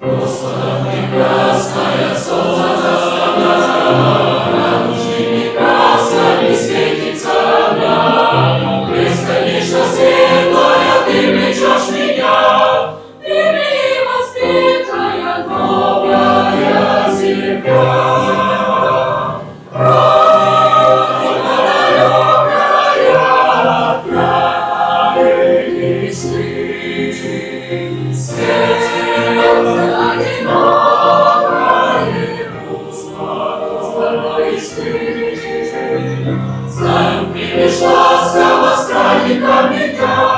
Yes. Сам пришла с кого странника меня.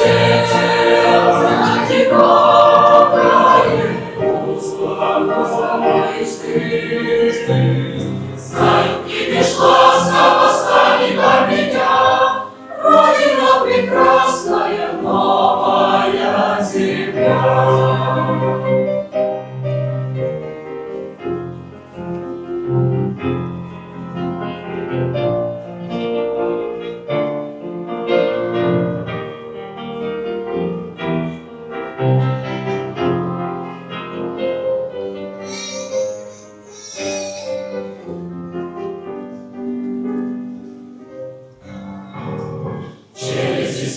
Знаю, и пришла